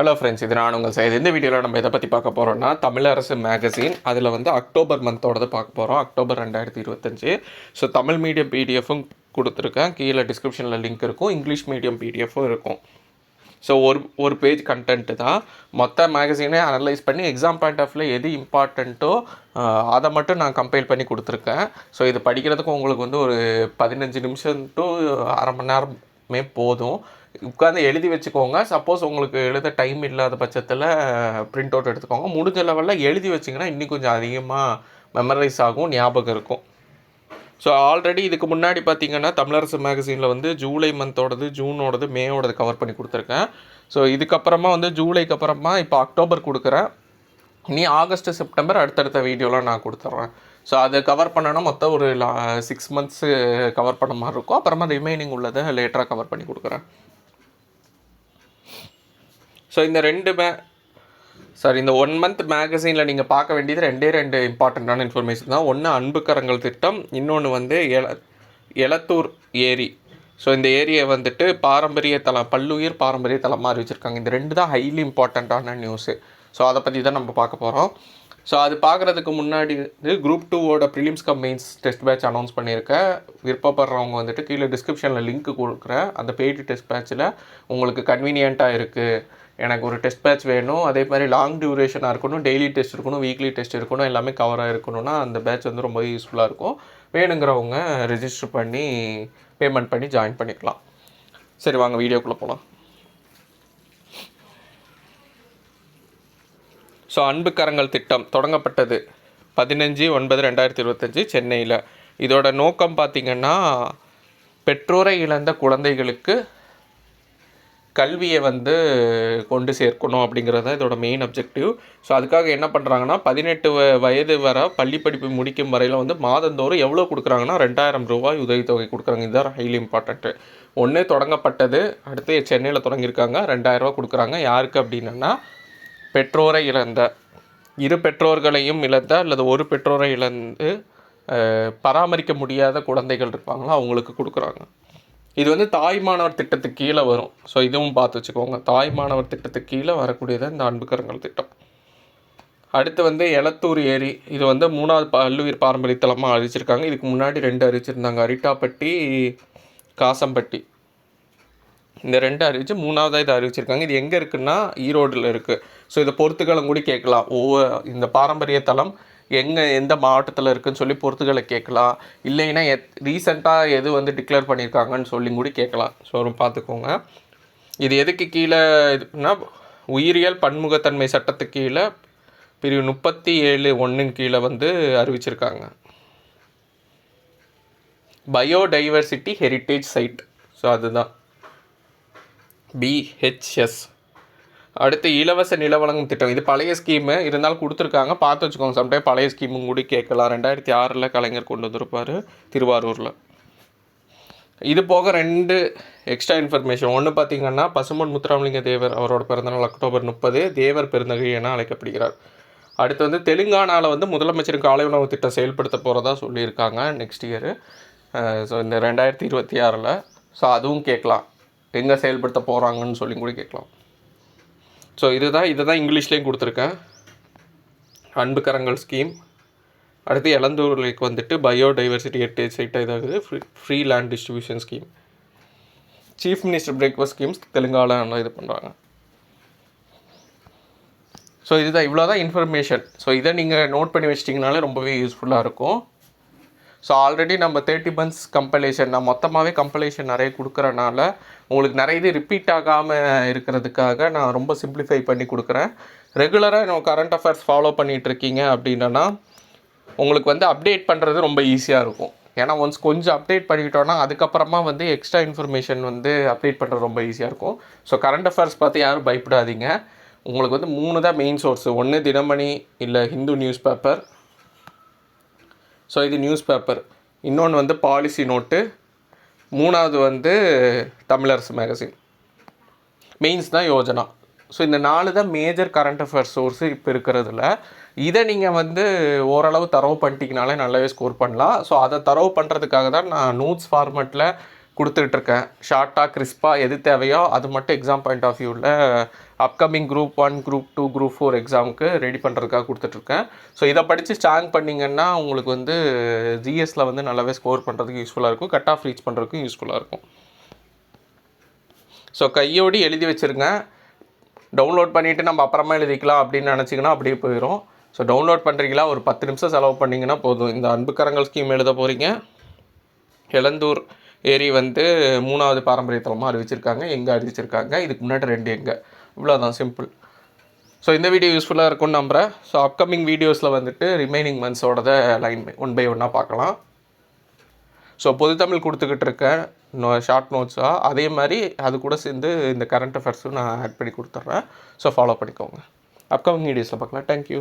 Hello friends இது நான் உங்கள் செய்து. இந்த வீடியோவில் நம்ம எதை பற்றி பார்க்க போகிறோம்னா தமிழரசு மேகசின் அதில் வந்து அக்டோபர் மந்தோடது பார்க்க போகிறோம் அக்டோபர் ரெண்டாயிரத்தி இருபத்தஞ்சு. ஸோ தமிழ் மீடியம் பிடிஎஃப்பும் கொடுத்துருக்கேன். கீழே டிஸ்கிரிப்ஷனில் லிங்க் இருக்கும். இங்கிலீஷ் மீடியம் பிடிஎஃப்பும் இருக்கும். ஸோ ஒரு ஒரு பேஜ் கண்டென்ட்டு தான். மொத்த மேகசினே அனலைஸ் பண்ணி எக்ஸாம் பாயிண்ட் ஆஃப்ல எது இம்பார்ட்டண்ட்டோ அதை மட்டும் நான் கம்பைல் பண்ணி கொடுத்துருக்கேன். ஸோ இது படிக்கிறதுக்கு உங்களுக்கு வந்து ஒரு பதினஞ்சு நிமிஷம் டு அரை மணி நேரமே போதும். உட்காந்து எழுதி வச்சுக்கோங்க. சப்போஸ் உங்களுக்கு எழுத டைம் இல்லாத பட்சத்தில் பிரிண்ட் அவுட் எடுத்துக்கோங்க. முடிஞ்ச லெவலில் எழுதி வச்சிங்கன்னா இன்னும் கொஞ்சம் அதிகமாக மெமரைஸ் ஆகும் ஞாபகம் இருக்கும். ஸோ ஆல்ரெடி இதுக்கு முன்னாடி பார்த்தீங்கன்னா தமிழரசு மேகசினில் வந்து ஜூலை மந்தோடது ஜூனோடது மேயோடது கவர் பண்ணி கொடுத்துருக்கேன். ஸோ இதுக்கப்புறமா வந்து ஜூலைக்கு அப்புறமா இப்போ அக்டோபர் கொடுக்குறேன். இனி ஆகஸ்ட் செப்டம்பர் அடுத்தடுத்த வீடியோலாம் நான் கொடுத்துட்றேன் ஸோ அதை கவர் பண்ணனா மொத்தம் ஒரு சிக்ஸ் மந்த்ஸு கவர் பண்ண மாதிரி இருக்கும். அப்புறமா ரிமைனிங் உள்ளதை லேட்டராக கவர் பண்ணி கொடுக்குறேன். ஸோ இந்த ரெண்டு மே சாரி இந்த ஒன் மந்த் மேகசீனில் நீங்கள் பார்க்க வேண்டியது ரெண்டே ரெண்டு இம்பார்ட்டண்ட்டான இன்ஃபர்மேஷன் தான். ஒன்று அன்புக்கரங்கள் திட்டம் இன்னொன்று வந்து எல எலத்தூர் ஏரி. ஸோ இந்த ஏரியை வந்துட்டு பாரம்பரிய தலம் பல்லுயிர் பாரம்பரிய தலமாக அறிவிச்சிருக்காங்க இந்த ரெண்டு தான் ஹைலி இம்பார்ட்டண்ட்டான நியூஸு ஸோ அதை பற்றி தான் நம்ம பார்க்க போகிறோம் ஸோ அது பார்க்குறதுக்கு முன்னாடி வந்து குரூப் டூவோட prelims cum mains test batch announce பண்ணியிருக்கேன். விருப்பப்படுறவங்க வந்துட்டு கீழே டிஸ்கிரிப்ஷனில் லிங்க் கொடுக்குறேன். அந்த பெய்டு டெஸ்ட் பேட்சில் உங்களுக்கு கன்வீனியண்ட்டாக இருக்குது எனக்கு ஒரு டெஸ்ட் பேட்ச் வேணும். அதே மாதிரி லாங் டியூரேஷனாக இருக்கணும் டெய்லி டெஸ்ட் இருக்கணும் வீக்லி டெஸ்ட் இருக்கணும் எல்லாமே கவராக இருக்கணும்னா அந்த பேட்ச் வந்து ரொம்ப யூஸ்ஃபுல்லாக இருக்கும். வேணுங்கிறவங்க ரெஜிஸ்டர் பண்ணி பேமெண்ட் பண்ணி ஜாயின் பண்ணிக்கலாம். சரி வாங்க வீடியோக்குள்ளே போகலாம் ஸோ அன்பு கரங்கள் திட்டம் தொடங்கப்பட்டது. பதினஞ்சு ஒன்பது ரெண்டாயிரத்தி இருபத்தஞ்சி சென்னையில். இதோட நோக்கம் பார்த்திங்கன்னா பெற்றோரை இழந்த குழந்தைகளுக்கு கல்வியை வந்து கொண்டு சேர்க்கணும் அப்படிங்கிறது தான் இதோட மெயின் அப்ஜெக்டிவ் ஸோ அதுக்காக என்ன பண்ணுறாங்கன்னா பதினெட்டு வ- வயது வர பள்ளி படிப்பு முடிக்கும் வரையில் வந்து மாதந்தோறும் எவ்வளோ கொடுக்குறாங்கன்னா ரெண்டாயிரம் ரூபாய் உதவித்தொகை கொடுக்குறாங்க. இதுதான் ஹைலி இம்பார்ட்டண்ட்டு ஒன்று தொடங்கப்பட்டது அடுத்து சென்னையில் தொடங்கியிருக்காங்க ரெண்டாயிரம் கொடுக்குறாங்க. யாருக்கு அப்படின்னா பெற்றோரை இழந்த இரு பெற்றோர்களையும் இழந்த அல்லது ஒரு பெற்றோரை இழந்து பராமரிக்க முடியாத குழந்தைகள் இருப்பாங்களோ அவங்களுக்கு கொடுக்குறாங்க. இது வந்து தாய் மாணவர் திட்டத்துக்கு கீழே வரும். ஸோ இதுவும் பார்த்து வச்சுக்கோங்க. தாய் மாணவர் திட்டத்துக்கு கீழே வரக்கூடியது இந்த அன்புக்கரங்கள் திட்டம். அடுத்து வந்து எலத்தூர் ஏரி. இது வந்து மூணாவது பல்லுயிர் பாரம்பரிய தலமாக அறிவிச்சிருக்காங்க. இதுக்கு முன்னாடி ரெண்டு அறிவிச்சிருந்தாங்க. அரிட்டாப்பட்டி காசம்பட்டி. இந்த ரெண்டு அறிவிச்சு மூணாவதாக இதை அறிவிச்சிருக்காங்க. இது எங்கே இருக்குன்னா ஈரோடில் இருக்குது ஸோ இதை பொறுத்துக்களும் கூட கேட்கலாம். ஒவ்வொரு இந்த பாரம்பரிய தலம் எங்கே எந்த மாவட்டத்தில் இருக்குதுன்னு சொல்லி பொறுத்துக்களை கேட்கலாம். இல்லைன்னா எத் ரீசெண்டாக எது வந்து டிக்ளேர் பண்ணியிருக்காங்கன்னு சொல்லி கூட கேட்கலாம். ஸோ பார்த்துக்கோங்க. இது எதுக்கு கீழே இதுனா உயிரியல் பன்முகத்தன்மை சட்டத்துக்கு கீழே பிரிவு முப்பத்தி ஏழு ஒன்றின் கீழே வந்து அறிவிச்சிருக்காங்க. பயோடைவர்சிட்டி ஹெரிட்டேஜ் சைட் ஸோ அதுதான். பிஹெச்எஸ் அடுத்து இலவச நில வழங்கும் திட்டம். இது பழைய ஸ்கீமு இருந்தாலும் கொடுத்துருக்காங்க. பார்த்து வச்சுக்கோங்க. சம்டைம் பழைய ஸ்கீமும் கூட கேட்கலாம். ரெண்டாயிரத்தி ஆறில் கலைஞர் கொண்டு வந்திருப்பார் திருவாரூரில். இது போக ரெண்டு எக்ஸ்ட்ரா இன்ஃபர்மேஷன் ஒன்று பார்த்தீங்கன்னா பசும்பொன் முத்துராமலிங்க தேவர் அவரோட பிறந்தநாள் அக்டோபர் முப்பது. தேவர் பெருந்தகை என அழைக்கப்படுகிறார். அடுத்து வந்து தெலுங்கானாவில் வந்து முதலமைச்சர் காலை உணவு திட்டம் செயல்படுத்த போகிறதா சொல்லியிருக்காங்க நெக்ஸ்ட் இயரு ஸோ இந்த ரெண்டாயிரத்தி இருபத்தி ஆறில். ஸோ அதுவும் கேட்கலாம். எங்கே செயல்படுத்த போகிறாங்கன்னு சொல்லி கூட கேட்கலாம். ஸோ இதுதான் இதுதான் இங்கிலீஷ்லேயும் கொடுத்துருக்கேன். அன்பு கரங்கள் ஸ்கீம் அடுத்து எலந்தூர் லேக் வந்துட்டு பயோடைவர்சிட்டி ஹெரிட்டேஜ் சைட் இதாகுது. Free free land distribution scheme chief minister breakfast schemes தெலுங்கானாவில் இது பண்ணுறாங்க ஸோ இதுதான் இவ்வளோ தான் இன்ஃபர்மேஷன் ஸோ இதை நீங்கள் நோட் பண்ணி வச்சிட்டிங்கனாலே ரொம்பவே யூஸ்ஃபுல்லாக இருக்கும். ஸோ ஆல்ரெடி நம்ம தேர்ட்டி மந்த்ஸ் கம்பலேஷன் நான் மொத்தமாகவே கம்பலேஷன் நிறைய கொடுக்குறனால உங்களுக்கு நிறைய இது ரிப்பீட் ஆகாமல் இருக்கிறதுக்காக நான் ரொம்ப சிம்பிளிஃபை பண்ணி கொடுக்குறேன். ரெகுலராக நம்ம கரண்ட் அஃபேர்ஸ் ஃபாலோ பண்ணிகிட்டு இருக்கீங்க அப்படின்னா உங்களுக்கு வந்து அப்டேட் பண்ணுறது ரொம்ப ஈஸியாக இருக்கும். ஏன்னா ஒன்ஸ் கொஞ்சம் அப்டேட் பண்ணிக்கிட்டோன்னா அதுக்கப்புறமா வந்து எக்ஸ்ட்ரா இன்ஃபர்மேஷன் வந்து அப்டேட் பண்ணுறது ரொம்ப ஈஸியாக இருக்கும். ஸோ கரண்ட் அஃபேர்ஸ் பார்த்து யாரும் பயப்படாதீங்க. உங்களுக்கு வந்து மூணு தான் மெயின் சோர்ஸ் ஒன்று தினமணி இல்லை ஹிந்து நியூஸ் பேப்பர் ஸோ இது நியூஸ் பேப்பர் இன்னொன்று வந்து பாலிசி நோட்டு மூணாவது வந்து தமிழரசு மேகசின் மெயின்ஸ் தான் யோஜனா. ஸோ இந்த நாலு தான் மேஜர் கரண்ட் அஃபேர்ஸ் சோர்ஸு இப்போ இருக்கிறதுல. இதை நீங்கள் வந்து ஓரளவு தரவு பண்ணிட்டீங்கனாலே நல்லாவே ஸ்கோர் பண்ணலாம். ஸோ அதை தரவு பண்ணுறதுக்காக தான் நான் நோட்ஸ் ஃபார்மேட்டில் கொடுத்துட்ருக்கேன் இருக்கேன் ஷார்ட்டாக கிறிஸ்பாக எது தேவையோ அது மட்டும் எக்ஸாம் பாயிண்ட் ஆஃப் வியூவில் upcoming group one group two group four எக்ஸாமுக்கு ரெடி பண்ணுறதுக்காக கொடுத்துட்ருக்கேன் ஸோ இதை படித்து ஸ்ட்ராங் பண்ணிங்கன்னா உங்களுக்கு வந்து ஜிஎஸ்சில் வந்து நல்லாவே ஸ்கோர் பண்ணுறதுக்கு யூஸ்ஃபுல்லாக இருக்கும். கட் ஆஃப் ரீச் பண்ணுறதுக்கும் யூஸ்ஃபுல்லாக இருக்கும். ஸோ கையோடி எழுதி வச்சுருங்க. டவுன்லோட் பண்ணிவிட்டு நம்ம அப்புறமா எழுதிக்கலாம் அப்படின்னு நினச்சிங்கன்னா அப்படியே போயிடும் ஸோ டவுன்லோட் பண்ணுறீங்களா ஒரு பத்து நிமிஷம் செலவு பண்ணிங்கன்னா போதும். இந்த அன்புக்கரங்கள் ஸ்கீம் எழுத போகிறீங்க எலந்தூர் ஏரி வந்து மூணாவது பாரம்பரிய தலமாக அறிவிச்சிருக்காங்க எங்கே அறிவிச்சிருக்காங்க இதுக்கு முன்னாடி ரெண்டு எங்கே. இவ்வளோதான் சிம்பிள் ஸோ இந்த வீடியோ யூஸ்ஃபுல்லாக இருக்கும்னு நம்புகிறேன் ஸோ அப்கமிங் வீடியோஸில் வந்துட்டு ரிமைனிங் மந்த்ஸோடத லைன் ஒன் பை ஒன்னாக பார்க்கலாம். ஸோ பொது தமிழ் கொடுத்துக்கிட்டு இருக்கேன். நோ ஷார்ட் நோட்ஸாக அதே மாதிரி அது கூட சேர்ந்து இந்த கரண்ட் அஃபேர்ஸும் நான் ஆட் பண்ணி கொடுத்துட்றேன். ஸோ ஃபாலோ பண்ணிக்கோங்க. அப்கமிங் வீடியோஸில் பார்க்கலாம். தேங்க்யூ